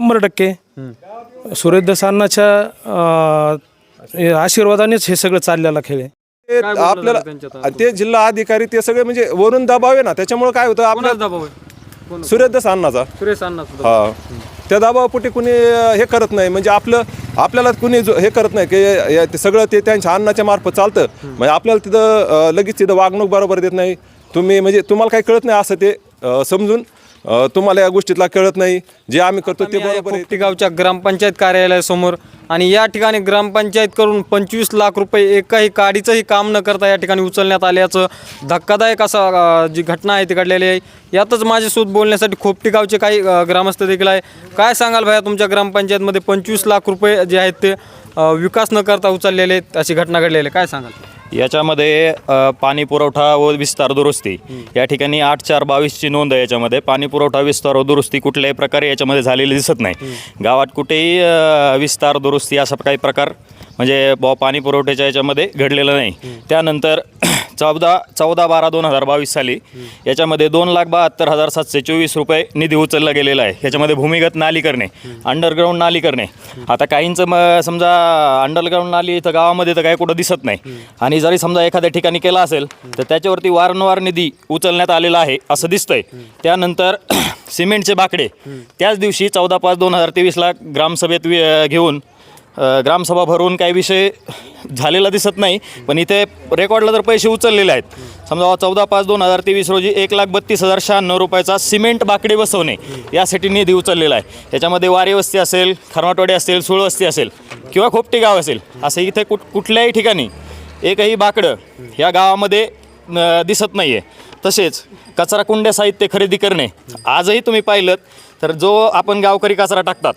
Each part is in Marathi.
शंभर टक्के. सुरेश दसांनाच्या आशीर्वादानेच हे सगळं चाललेलं खेळ आहे. ते आपल्याला? ते जिल्हा अधिकारी ते सगळे म्हणजे वरून दबाव आहे ना त्याच्यामुळे काय होतं कोणाचा आपल्या दबाव आहे? कोण? सुरेश दस अण्णाचा सुरेश अण्णा हा. त्या दबावापोटी कुणी हे करत नाही. म्हणजे आपलं आपल्याला कुणी जो- हे करत नाही की हे- ते सगळं ते त्यांच्या अन्नाच्या मार्फत चालतं. म्हणजे आपल्याला तिथं लगेच तिथं वागणूक बरोबर देत नाही. तुम्ही म्हणजे तुम्हाला काही कळत नाही असं ते समजून अं, तुम्हाला या गोष्टीतला कळत नाही. जे आम्ही करतो ते बरोबर आहे. पोपटी गावच्या ग्रामपंचायत कार्यालयासमोर आणि या ठिकाणी ग्रामपंचायत करून पंचवीस लाख रुपये एकाही काडीचंही काम न करता या ठिकाणी उचलण्यात आल्याचं धक्कादायक असा अ, जी घटना आहे ती घडलेली आहे. यातच माझ्यासोबत बोलण्यासाठी खोपटी गावचे काही अ, ग्रामस्थ देखील आहे. काय सांगाल भैया तुमच्या ग्रामपंचायतमध्ये पंचवीस लाख रुपये जे आहेत ते अ, विकास न करता उचललेले आहेत अशी घटना घडलेली आहे. काय सांगाल? याच्यामध्ये अ, पाणी पुरवठा व विस्तार दुरुस्ती. या ठिकाणी आठ चार बावीसची नोंद आहे याच्यामध्ये. पाणी पुरवठा विस्तार व दुरुस्ती कुठल्याही प्रकारे याच्यामध्ये झालेली दिसत नाही. गावात कुठेही अ, विस्तार दुरुस्ती असा काही प्रकार म्हणजे बॉ पाणी पुरवठ्याच्या याच्यामध्ये घडलेलं नाही. त्यानंतर चौदा चौदा बारा दोन हजार बावीस साली. याच्यामध्ये दोन लाख बहात्तर हजार सातशे चोवीस रुपये निधी उचलला गेलेला आहे. याच्यामध्ये भूमिगत नाली करणे अंडरग्राऊंड नाली करणे. आता काहींचं मग समजा अंडरग्राऊंड नाली इथं गावामध्ये तर काही कुठं दिसत नाही. आणि जरी समजा एखाद्या ठिकाणी केला असेल तर त्याच्यावरती वारंवार निधी उचलण्यात आलेला आहे असं दिसतंय. त्यानंतर सिमेंटचे बाकडे. त्याच दिवशी चौदा पाच दोन हजार तेवीसला ग्रामसभेत वि- घेऊन ग्रामसभा भरून काही विषय झालेला दिसत नाही पण इथे रेकॉर्डला तर पैसे उचललेले आहेत. समजा चौदा पाच दोन हजार तेवीस रोजी एक लाख बत्तीस हजार शहाण्णव रुपयाचा सिमेंट बाकडे बसवणे यासाठी निधी उचललेला आहे. त्याच्यामध्ये वारी वस्ती असेल खरमाटवाडी असेल सुळवस्ती असेल किंवा खोपटी गाव असेल असं इथे कुठ कुठल्याही ठिकाणी एकही बाकडं या गावामध्ये दिसत नाही आहे तसेच कचरा कुंड्या साहित्य खरेदी करणे आजही तुम्ही पाहिलं तर जो आपण गावकरी कचरा टाकतात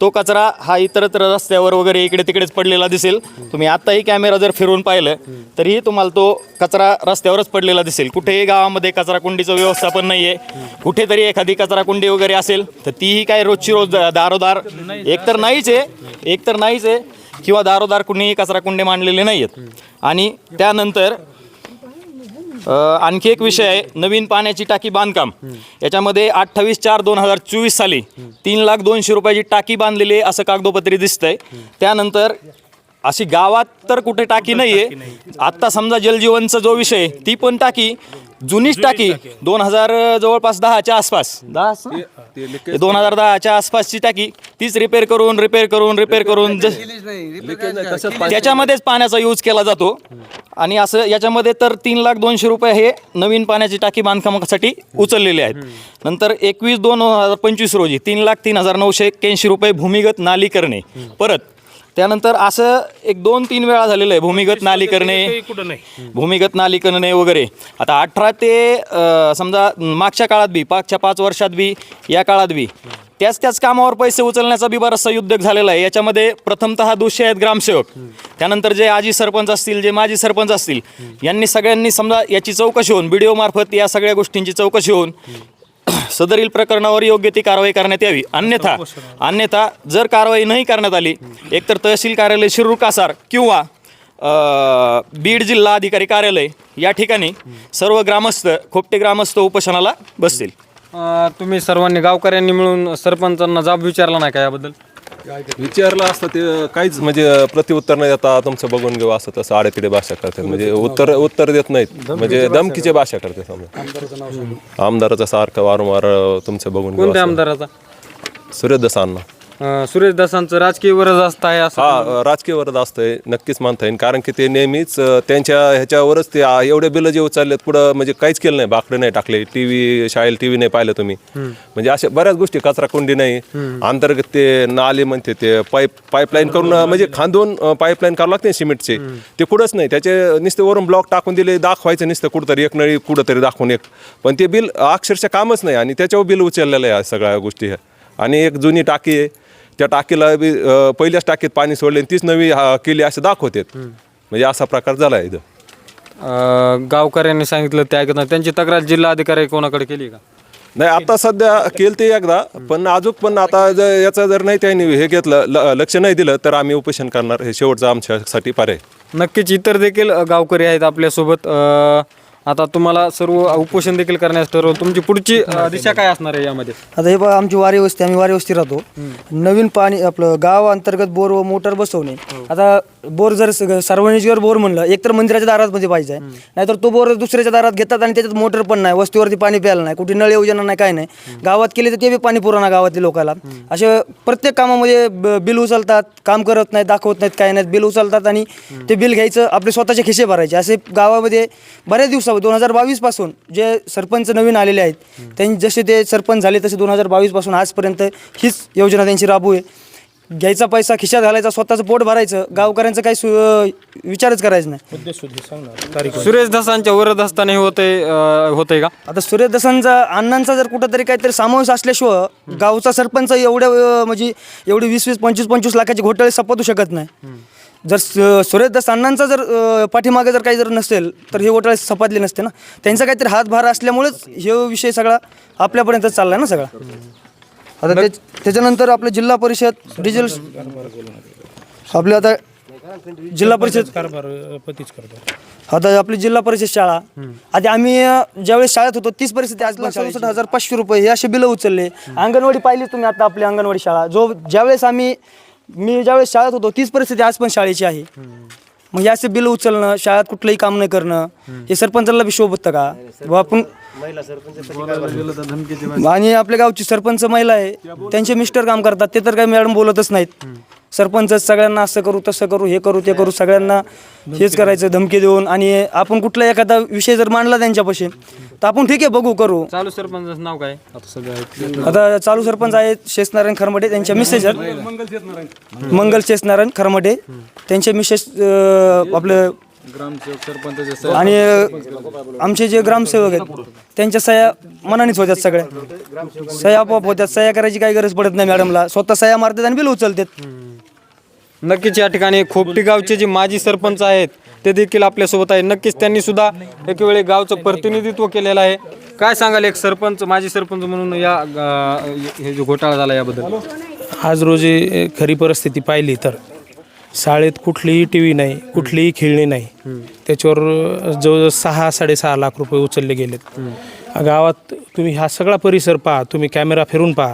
तो कचरा हा इतरत्र रस्त्यावर वगैरे इकडे तिकडेच पडलेला दिसेल. तुम्ही आत्ताही कॅमेरा जर फिरून पाहिलं तरीही तुम्हाला तो कचरा रस्त्यावरच पडलेला दिसेल. कुठेही गावामध्ये कचरा कुंडीचं व्यवस्थापन नाही आहे कुठेतरी एखादी कचरा कुंडी वगैरे असेल तर तीही काय रोजची रोज दारोदार एकतर नाहीच आहे एकतर नाहीच आहे किंवा दारोदार कुणीही कचरा कुंडे मांडलेले नाही आहेत आणि त्यानंतर आणखी एक विषय आहे. नवीन पाण्याची टाकी बांधकाम. याच्यामध्ये अठ्ठावीस चार दोन हजार चोवीस साली तीन लाख दोनशे रुपयाची टाकी बांधलेली आहे असं कागदोपत्री दिसतंय. त्यानंतर अशी गावात तर कुठे टाकी नाही. आहे आत्ता समजा जलजीवनचा जो विषय ती पण टाकी. जुनीच टाकी. दोन हजार जवळपास दहाच्या आसपास. दहा? दोन हजार दहाच्या आसपासची टाकी. तीच रिपेअर करून रिपेअर करून रिपेअर करून त्याच्यामध्येच पाण्याचा यूज केला जातो. आणि असं याच्यामध्ये तर तीन लाख दोनशे रुपये हे नवीन पाण्याची टाकी बांधकामासाठी उचललेले आहेत. नंतर एकवीस दोन हजार पंचवीस रोजी तीन लाख तीन हजार नऊशे एक्क्याऐंशी रुपये भूमिगत नाली करणे परत त्यानंतर असं एक दोन तीन वेळा झालेलं आहे भूमिगत नाली करणे कुठं नाही. भूमिगत नाली करणे वगैरे. आता अठरा ते अ, समजा मागच्या काळात बी मागच्या पाच वर्षात बी या काळात बी त्याच त्याच कामावर पैसे उचलण्याचा बी बराचसा उद्योग झालेला आहे. याच्यामध्ये प्रथमतः दोषी आहेत ग्रामसेवक. त्यानंतर जे आजी सरपंच असतील जे माजी सरपंच असतील यांनी सगळ्यांनी समजा याची चौकशी होऊन बी मार्फत या सगळ्या गोष्टींची चौकशी होऊन सदरील प्रकरणावर योग्य ती कारवाई करण्यात यावी. अन्यथा अन्यथा जर कारवाई नाही करण्यात आली एकतर तहसील कार्यालय शिरूर कासार किंवा अ, बीड जिल्हा अधिकारी कार्यालय या ठिकाणी सर्व ग्रामस्थ खोपटे ग्रामस्थ उपोषणाला बसतील. अ, तुम्ही सर्वांनी गावकऱ्यांनी मिळून सरपंचांना जाब विचारला नाही का याबद्दल? विचारलं असतं ते काहीच म्हणजे प्रत्युत्तर नाही देता तुमचं बघून घेऊ असं तसं आडेतिडे भाषा करतात म्हणजे उत्तर उत्तर देत नाहीत. म्हणजे धमकीचे भाषा करते समजा. आमदाराचं सारखं वारंवार तुमचं बघून घेऊ. आमदाराचा? सुरेश दसांना अ, सुरेश दासांचं राजकीय वरज असत आहे असं हा राजकीय वरद असतंय नक्कीच मानता येईल. कारण की ते नेहमीच अं, त्यांच्या ह्याच्यावरच ते आ, एवढे बिलं जे उचललेत पुढं म्हणजे काहीच केलं नाही बाकडे नाही टाकले टी व्ही शाळेला टी व्ही नाही पाहिलं तुम्ही. म्हणजे अशा बऱ्याच गोष्टी कचरा कुंडी नाही अंतर्गत ते नाले म्हणते ते पाईप पाईपलाईन करून अं, म्हणजे खांदून पाईपलाईन करावं लागते सिमेंटचे. ते कुठंच नाही त्याचे नुसते वरून ब्लॉक टाकून दिले दाखवायचं नुसतं कुठंतरी एक नळी कुठंतरी दाखवून एक. पण ते बिल अक्षरशः कामच नाही आणि त्याच्यावर बिल उचललेलं आहे या सगळ्या गोष्टी. ह्या आणि एक जुनी टाकी आहे त्या टाकीला बी अं, पहिल्याच टाकीत पाणी सोडले तीच नवी केली असं दाखवतात. म्हणजे असा प्रकार झाला इथं. अ, गावकऱ्यांनी सांगितलं ते ऐकत नाही. त्यांची तक्रार जिल्हा अधिकारी कोणाकडे केली का? नाही आता सध्या केलं ते एकदा पण अजून पण आता याचं जर नाही त्यांनी हे घेतलं ल- लक्ष नाही दिलं तर आम्ही उपोषण करणार. हे शेवटचं आमच्यासाठी पर्याय. नक्कीच इतर देखील अ, गावकरी आहेत आपल्यासोबत. अ, आता तुम्हाला सर्व उपोषण देखील करण्यास ठरवलं. तुमची पुढची अ, दिशा काय असणार आहे यामध्ये? आता हे बघा आमची वारी वस्ती आम्ही वारी वस्ती राहतो. नवीन पाणी आपलं गाव अंतर्गत बोर व मोटर बसवणे. आता बोर जर स- सार्वजनिक बोर म्हणलं एक तर मंदिराच्या दारात मध्ये पाहिजे नाहीतर तो बोर दुसऱ्याच्या दारात घेतात आणि त्याच्यात मोटर पण नाही वस्तीवरती पाणी प्यायला नाही कुठे नळ योजना नाही काय नाही. गावात केले तर ते बी पाणी पुरवणार गावातील लोकांना असे प्रत्येक कामामध्ये ब- बिल उचलतात काम करत नाहीत दाखवत नाहीत काय नाहीत बिल उचलतात आणि ते बिल घ्यायचं आपले स्वतःचे खिसे भरायचे. असे गावामध्ये बऱ्याच दिवसावर दोन हजार बावीसपासून जे सरपंच नवीन आलेले आहेत त्यांनी जसे ते सरपंच झाले तसे दोन हजार बावीसपासून आजपर्यंत हीच योजना त्यांची राबू आहे. घ्यायचा पैसा खिशात घालायचा स्वतःचं पोट भरायचं गावकऱ्यांचं काही सु विचारच करायचं नाही. सुरेश धसांच्या वरद असताना हे होतंय अ, होतंय का? आता सूर्य दसांचा अण्णांचा जर कुठंतरी काहीतरी समावेश असल्याशिवाय गावचा सरपंच एवढ्या अं, म्हणजे एवढी वीस वीस पंचवीस पंचवीस लाखाची घोटाळे सपतू शकत नाही. जर स- सूर्य दस अण्णांचा जर पाठीमागे जर काही जर नसेल तर हे घोटाळे सपातले नसते ना? त्यांचा काहीतरी हातभार असल्यामुळेच हे विषय सगळा आपल्यापर्यंत चालला ना सगळा? आता ते त्याच्यानंतर आपलं जिल्हा परिषद डिझेल आपले आता जिल्हा परिषद कारभार पतीच करतो. आता आपली जिल्हा परिषद शाळा. आता आम्ही ज्यावेळेस शाळेत होतो तीच परिस्थिती आज चौसष्ट हजार पाचशे रुपये हे असे बिलं उचलले. अंगणवाडी पाहिली तुम्ही आता आपली अंगणवाडी शाळा. जो ज्यावेळेस आम्ही मी ज्यावेळेस शाळेत होतो तीच परिस्थिती आज पण शाळेची आहे. मग हे असे बिलं उचलणं शाळेत कुठलंही काम नाही करणं हे सरपंचाला बी शोभत का? बुवा आपण आणि आपल्या गावची सरपंच महिला आहे त्यांचे मिस्टर काम करतात ते तर काही मॅडम बोलतच नाहीत. सरपंच सगळ्यांना असं करू तसं करू हे करू ते करू सगळ्यांना हेच करायचं धमकी देऊन. आणि आपण कुठला एखादा विषय जर मांडला त्यांच्यापाशी तर आपण ठीक आहे बघू करू. चालू सरपंचाचं नाव काय? आता चालू सरपंच आहेत शेषनारायण खरमटे त्यांच्या मिसेस आहेत. मंगल शेषनारायण खरमटे त्यांचे मिसेस अं, आपलं आणि अं, आमचे जे ग्रामसेवक आहेत त्यांच्या सह्या मनानेच होत्यात सगळ्या. सह्या आपोआप होत्यात. सह्या करायची काही गरज पडत नाही मॅडमला. स्वतः सह्या मारतात आणि बिल उचलतात. नक्कीच या ठिकाणी खोपटी गावचे जे माजी सरपंच आहेत ते देखील आपल्यासोबत आहे नक्कीच त्यांनी सुद्धा एक वेळी गावचं प्रतिनिधित्व केलेलं आहे. काय सांगाल एक सरपंच माजी सरपंच म्हणून या अं, हे जो घोटाळा झाला याबद्दल? आज रोजी खरी परिस्थिती पाहिली तर शाळेत कुठलीही टी व्ही नाही कुठलीही खेळणी नाही. त्याच्यावर जवळजवळ सहा साडेसहा लाख रुपये उचलले गेलेत. गावात तुम्ही हा सगळा परिसर पहा तुम्ही कॅमेरा फिरून पहा.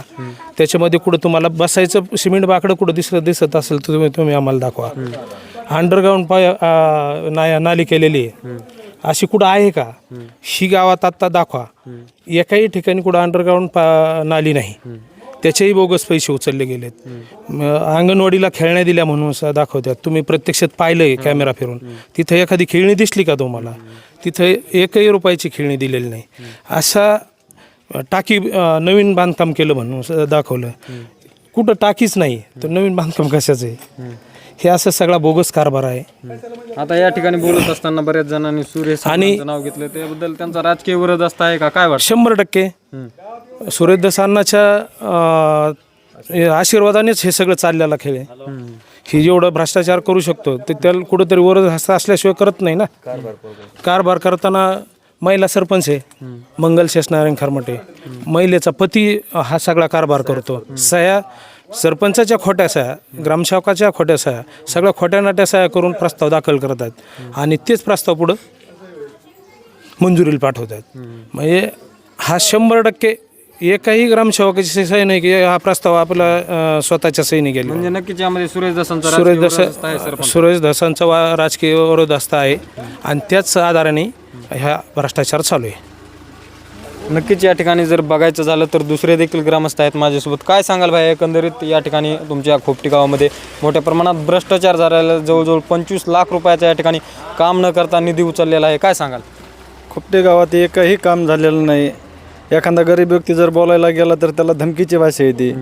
त्याच्यामध्ये कुठं तुम्हाला बसायचं सिमेंट बाकडं कुठं दिसत दिसत असेल तर तुम्ही तुम्ही आम्हाला दाखवा. अंडरग्राऊंड पाय ना नाली केलेली आहे. अशी कुठं आहे का? ही गावात आत्ता दाखवा. एकाही ठिकाणी कुठं अंडरग्राऊंड पा नाली नाही. त्याचेही बोगस पैसे उचलले गेलेत. अंगणवाडीला खेळण्या दिल्या म्हणून असं दाखवतात. तुम्ही प्रत्यक्षात पाहिलंय कॅमेरा फिरून. तिथं एखादी खेळणी दिसली का तुम्हाला? तिथं एकही रुपयाची खेळणी दिलेली नाही. असा अ, टाकी अ, नवीन बांधकाम केलं म्हणून दाखवलं. कुठं टाकीच नाही. तर नवीन बांधकाम कशाचं आहे? हे असं सगळा बोगस कारभार आहे. आता या ठिकाणी बोलत असताना बऱ्याच जणांनी सुरेश आणि- नाव घेतलं त्याबद्दल त्यांचा राजकीय विरोध असता आहे का? काय वाटतं? शंभर टक्के. सुरेश अण्णाच्या आशीर्वादानेच हे सगळं चाललेला खेळ आहे. ही जेवढं भ्रष्टाचार करू शकतो ते त्याला कुठंतरी वरद हस्त असल्याशिवाय करत नाही ना. कारभार करताना महिला सरपंच आहे मंगल शेषनारायण खरमटे. महिलेचा पती हा सगळा कारभार करतो. सह्या सरपंचाच्या खोट्या सह्या ग्रामसेवकाच्या खोट्या सह्या सगळ्या खोट्या नाट्या सह्या करून प्रस्ताव दाखल करतात. आणि तेच प्रस्ताव पुढं मंजुरीला पाठवतात. म्हणजे हा शंभर टक्के एकही ग्रामसेवकाची सही नाही की हा प्रस्ताव आपला अं, स्वतःच्या सहीने गेला म्हणजे नक्कीच यामध्ये सुरेश दसांचा सुरेश दस सुरेश दसांचा वा राजकीय विरोध असता आहे. आणि त्याच आधाराने ह्या भ्रष्टाचार चालू आहे. नक्कीच या ठिकाणी जर बघायचं झालं तर दुसरे देखील ग्रामस्थ आहेत माझ्यासोबत. काय सांगाल भाई एकंदरीत या ठिकाणी तुमच्या खोपटी गावामध्ये मोठ्या प्रमाणात भ्रष्टाचार झालेला जवळजवळ पंचवीस लाख रुपयाचा या ठिकाणी काम न करता निधी उचललेला आहे. काय सांगाल? खुपटे गावात एकही काम झालेलं नाही. एखादा गरीब व्यक्ती जर बोलायला गेला तर त्याला धमकीची भाषा येते.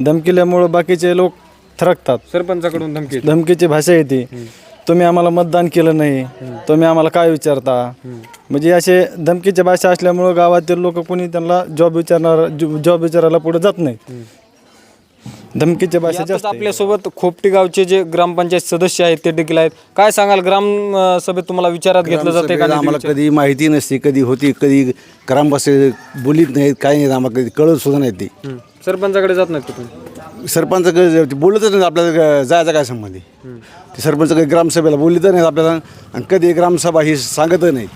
धमकील्यामुळं बाकीचे लोक थरकतात. सरपंचाकडून धमकी धमकीची भाषा येते. तुम्ही आम्हाला मतदान केलं नाही तुम्ही आम्हाला काय विचारता? म्हणजे असे धमकीची भाषा असल्यामुळं गावातील लोक कोणी त्यांना जॉब विचारणार जॉब विचारायला पुढे जात नाहीत. धमकीची भाषा जास्त आहे. आपल्यासोबत खोपटी गावचे जे ग्रामपंचायत सदस्य आहेत ते देखील आहेत. काय सांगाल? ग्राम अं, सभेत तुम्हाला विचारात घेतलं जाते का आम्हाला कधी माहिती नसते कधी होती कधी ग्रामवासी बोलीत नाहीत काही नाहीत आम्हाला कधी कळत सुद्धा नाही ते. हं. सरपंचाकडे जात नाहीत तुम्ही? सरपंच क- ते बोलतच नाही आपल्याला जायचा काय संबंध आहे? ते सरपंच कधी ग्रामसभेला बोलत नाहीत आपल्याला. आणि कधी ग्रामसभा ही सांगतच नाहीत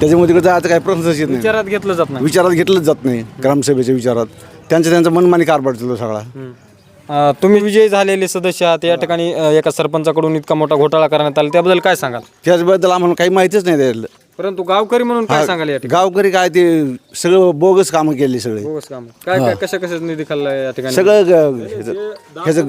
त्याच्यामुळे तिकडे जायचं काही प्रश्नच येत नाही. विचारात घेतलं जात नाही. विचारात घेतलंच जात नाही ग्रामसभेच्या विचारात. त्यांचं त्यांचं मनमानी कारभार चालतो सगळा. अ, तुम्ही विजयी झालेले सदस्य आहात. या ठिकाणी अ, एका सरपंचाकडून इतका मोठा घोटाळा करण्यात आला. त्याबद्दल काय सांगाल? त्याचबद्दल आम्हाला काही माहितीच नाही त्यातलं परंतु गावकरी म्हणून काय सांगाल या ठिकाणी? गावकरी काय ते सगळं बोगस कामं केली सगळे. बोगस काम. काय काय कशा कशा निधी खाल्ला या ठिकाणी? सगळं ग- ह्याचं- ह्याचं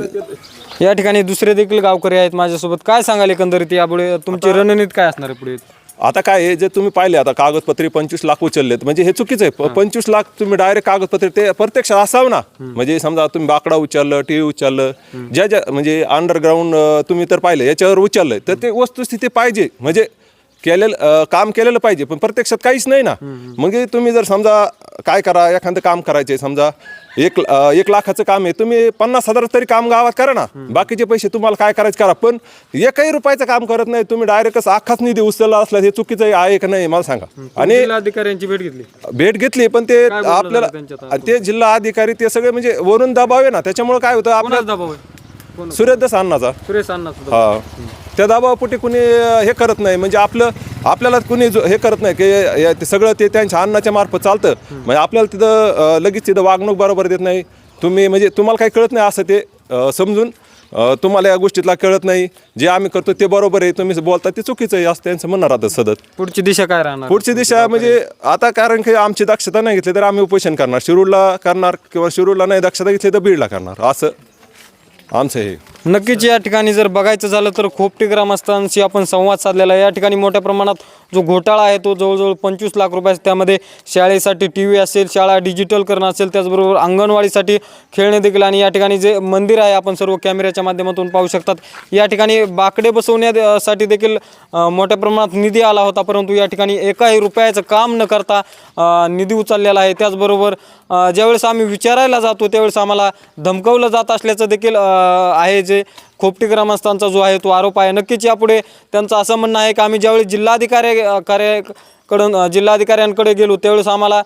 या ठिकाणी दुसरे देखील गावकरी आहेत माझ्यासोबत. काय सांगाल एकंदरीत यापुढे? तुमची रणनीती काय असणार आहे पुढे? आता काय आहे जे तुम्ही पाहिले आता कागदपत्रे पंचवीस लाख उचललेत. म्हणजे हे चुकीचं आहे. प- पंचवीस लाख तुम्ही डायरेक्ट कागदपत्रे ते प्रत्यक्षात असावं ना. म्हणजे समजा तुम्ही बाकडा उचललं टी व्ही उचललं ज्या ज्या म्हणजे अंडरग्राऊंड तुम्ही तर पाहिलं याच्यावर उचललंय. तर ते वस्तुस्थिती पाहिजे. म्हणजे केलेलं अं, काम केलेलं पाहिजे पण प्रत्यक्षात काहीच नाही ना. मग हे तुम्ही जर समजा काय करा एखादं काम करायचे समजा एक अं, एक लाखाचं काम आहे तुम्ही पन्नास हजार तरी काम गावात करा ना. बाकीचे पैसे तुम्हाला काय करायचं करा पण एकही रुपयाचं काम करत नाही तुम्ही डायरेक्टच अख्खाच निधी उचलला असला हे चुकीचं आहे का नाही मला सांगा. आणि जिल्हाधिकाऱ्यांची भेट घेतली. भेट घेतली पण ते बोललं आपल्याला? ते जिल्हा अधिकारी ते सगळे म्हणजे वरून दबाव आहे ना त्याच्यामुळे काय होतं कोणाचा आपल्या दबाव आहे? सूर्यदस अण्णाचा सुरेश अण्णा सुद्धा हा. त्या दबावापोटी कुणी हे करत नाही. म्हणजे आपलं आपल्याला कुणी हे करत नाही की ते सगळं ते त्यांच्या अन्नाच्या मार्फत चालतं. म्हणजे आपल्याला तिथं लगेच तिथं वागणूक बरोबर देत नाही. तुम्ही म्हणजे तुम्हाला काही कळत नाही असं ते समजून तुम्हाला या गोष्टीतला कळत नाही. जे आम्ही करतो ते बरोबर आहे. तुम्ही बोलता ते चुकीचं आहे असं त्यांचं म्हणणं राहतं सतत. पुढची दिशा काय राहणार? पुढची दिशा म्हणजे आता कारण की आमची दक्षता नाही घेतली तर आम्ही उपोषण करणार. शिरूरला करणार किंवा शिरूरला नाही दक्षता घेतली तर बीडला करणार. असं आमचं हे. नक्कीच या ठिकाणी जर बघायचं झालं तर खोपटी ग्रामस्थांशी आपण संवाद साधलेला आहे. या ठिकाणी मोठ्या प्रमाणात जो घोटाळा आहे तो जवळजवळ पंचवीस लाख रुपये त्यामध्ये शाळेसाठी टी व्ही असेल शाळा डिजिटल करणं असेल त्याचबरोबर अंगणवाडीसाठी खेळणे देखील आणि या ठिकाणी जे मंदिर आहे आपण सर्व कॅमेऱ्याच्या माध्यमातून पाहू शकतात. या ठिकाणी बाकडे बसवण्यासाठी देखील मोठ्या प्रमाणात निधी आला होता. परंतु या ठिकाणी एकाही रुपयाचं काम न करता निधी उचललेला आहे. त्याचबरोबर ज्यावेळेस आम्ही विचारायला जातो त्यावेळेस आम्हाला धमकवलं जात असल्याचं देखील आहे. जे खोपटी ग्रामस्थांचा जो आहे तो आरोप आहे. नक्कीच यापुढे त्यांचं असं म्हणणं आहे की आम्ही ज्यावेळेस जिल्हाधिकारी कार्यकडून जिल्हाधिकाऱ्यांकडे गेलो त्यावेळेस आम्हाला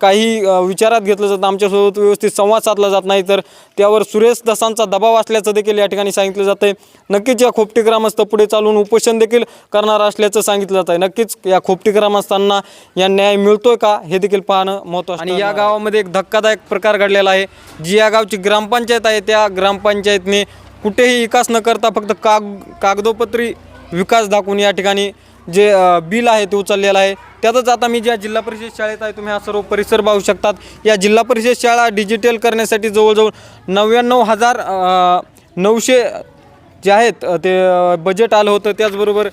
काही विचारात घेतलं जातं आमच्यासोबत व्यवस्थित संवाद साधला जात नाही. तर त्यावर सुरेश दसांचा दबाव असल्याचं देखील या ठिकाणी सांगितलं जातं आहे. नक्कीच या खोपटी ग्रामस्थ पुढे चालून उपोषण देखील करणार असल्याचं सांगितलं जात आहे. नक्कीच या खोपटी ग्रामस्थांना या न्याय मिळतोय का हे देखील पाहणं महत्त्वाचं आणि या गावामध्ये एक धक्कादायक प्रकार घडलेला आहे. जी या गावची ग्रामपंचायत आहे त्या ग्रामपंचायतने कुठेही विकास न करता फक्त काग कागदोपत्री विकास दाखवून या ठिकाणी जे बिल आहे ते उचललेलं आहे. त्यातच आता मी ज्या जिल्हा परिषद शाळेत आहे तुम्ही हा सर्व परिसर पाहू शकतात. या जिल्हा परिषद शाळा डिजिटल करण्यासाठी जवळजवळ नव्याण्णव हजार नऊशे जे आहेत ते बजेट आलं होतं. त्याचबरोबर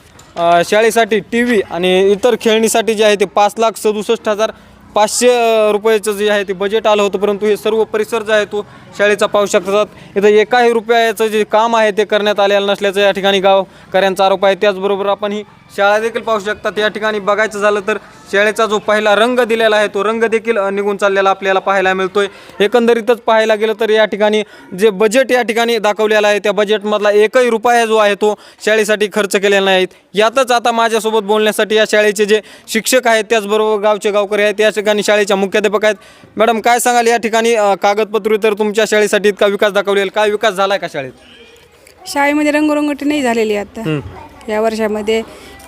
शाळेसाठी टी व्ही आणि इतर खेळणीसाठी जे आहे ते पाच लाख सदुसष्ट हजार पाचशे रुपयाचं जे आहे ते बजेट आलं होतं परंतु हे सर्व परिसर जो आहे तो शाळेचा पाहू शकतात. इथं एकाही रुपयाचं जे काम आहे ते करण्यात आलेलं नसल्याचं या ठिकाणी गावकऱ्यांचा आरोप आहे. त्याचबरोबर आपण ही शाळा देखील पाहू शकतात या ठिकाणी बघायचं झालं तर शाळेचा जो पहिला रंग दिलेला आहे तो रंग देखील निघून चाललेला आपल्याला पाहायला मिळतोय. एकंदरीतच पाहायला गेलं तर या ठिकाणी जे बजेट या ठिकाणी दाखवलेलं आहे त्या बजेटमधला एकही रुपया जो आहे तो शाळेसाठी खर्च केलेला नाहीत यातच आता माझ्यासोबत बोलण्यासाठी या शाळेचे जे शिक्षक आहेत त्याचबरोबर गावचे गावकरी आहेत या ठिकाणी शाळेच्या मुख्याध्यापक आहेत. मॅडम काय सांगाल? या ठिकाणी कागदपत्र तर तुमच्या शाळेसाठी इतका विकास दाखवलेला काय विकास झाला आहे का शाळेत? शाळेमध्ये रंगरंगोटी नाही झालेली आता. या वर्षामध्ये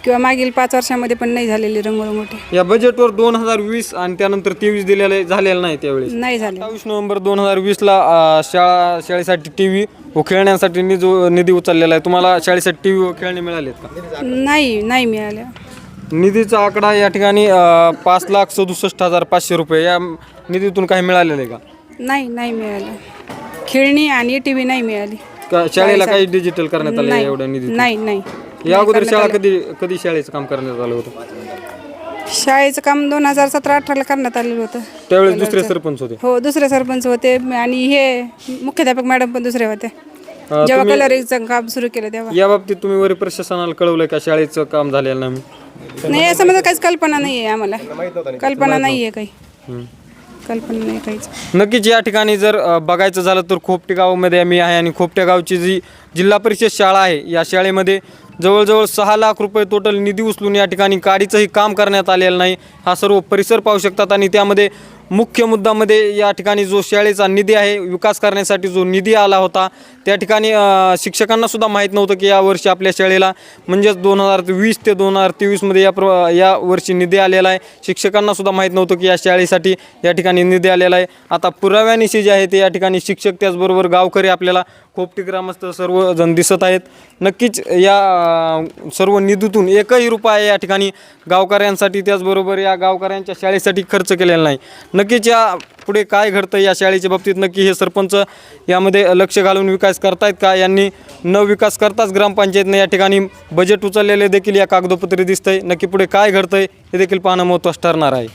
किंवा मागील पाच वर्षामध्ये पण नाही झालेली रंगरंगोटी या बजेटवर दोन हजार वीस आणि त्यानंतर तेवीस दिलेले झालेलं नाही त्यावेळेस. नाही झाले. सत्तावीस नोव्हेंबर दोन हजार वीसला शाळा शाळेसाठी टी व्ही व खेळण्यासाठी निधी निधी उचललेला आहे. तुम्हाला शाळेसाठी टी व्ही व खेळणे मिळालेत का? नाही नाही मिळाल्या निधीचा आकडा या ठिकाणी अ, पाच लाख सदुसष्ट हजार पाचशे रुपये. या निधीतून काही मिळालेलं आहे का? नाही नाही मिळालं. खेळणी आणि टी व्ही नाही मिळाली. का शाळेला काही डिजिटल करण्यात आलं नाही एवढ्या निधी नाही नाही. या अगोदर शाळा कधी कधी शाळेचं काम करण्यात आलं होतं. शाळेचं काम दोन हजार सतरा अठराला करण्यात आलेलं होतं. त्यावेळेस दुसरे सरपंच होते. हो दुसरे सरपंच होते. आणि हे मुख्याध्यापक मॅडम पण दुसरे होते. जेव्हा कलरिंगचं काम सुरू केलं तेव्हा. या बाबतीत तुम्ही वरी प्रशासनाला कळवलंय का शाळेचं काम झालेलं नाही नाही असं माझं काहीच कल्पना नाही आहे आम्हाला. कल्पना नाही आहे काही. कल्पना नाही काहीच. नक्कीच या ठिकाणी जर अ, बघायचं झालं तर खोपटे गावामध्ये आम्ही आहे आणि खोपट्या गावची जी जिल्हा परिषद शाळा आहे या शाळेमध्ये जवळजवळ सहा लाख रुपये टोटल निधी उचलून या ठिकाणी काडीचंही काम करण्यात आलेलं नाही. हा सर्व परिसर पाहू शकतात आणि त्यामध्ये मुख्य मुद्दामध्ये या ठिकाणी जो शाळेचा निधी आहे विकास करण्यासाठी जो निधी आला होता त्या ठिकाणी शिक्षकांनासुद्धा माहीत नव्हतं की या वर्षी आपल्या शाळेला म्हणजेच दोन हजार वीस ते दोन हजार तेवीसमध्ये या प्र या वर्षी निधी आलेला आहे. शिक्षकांनासुद्धा माहीत नव्हतं की या शाळेसाठी या ठिकाणी निधी आलेला आहे. आता पुराव्यानिशी जे आहे ते या ठिकाणी शिक्षक त्याचबरोबर गावकरी आपल्याला खोपटी ग्रामस्थ सर्वजण दिसत आहेत. नक्कीच या सर्व निधीतून एकही रुपया या ठिकाणी गावकऱ्यांसाठी त्याचबरोबर या गावकऱ्यांच्या शाळेसाठी खर्च केलेला नाही. नक्कीच या पुढे काय घडतं या शाळेच्या बाबतीत नक्की हे सरपंच यामध्ये लक्ष घालून विकास करतायत का? यांनी न विकास करताच ग्रामपंचायतने या ठिकाणी बजेट उचललेले देखील या कागदोपत्री दिसतंय. नक्की पुढे काय घडतंय हे देखील पाहणं महत्त्वाचं ठरणार आहे.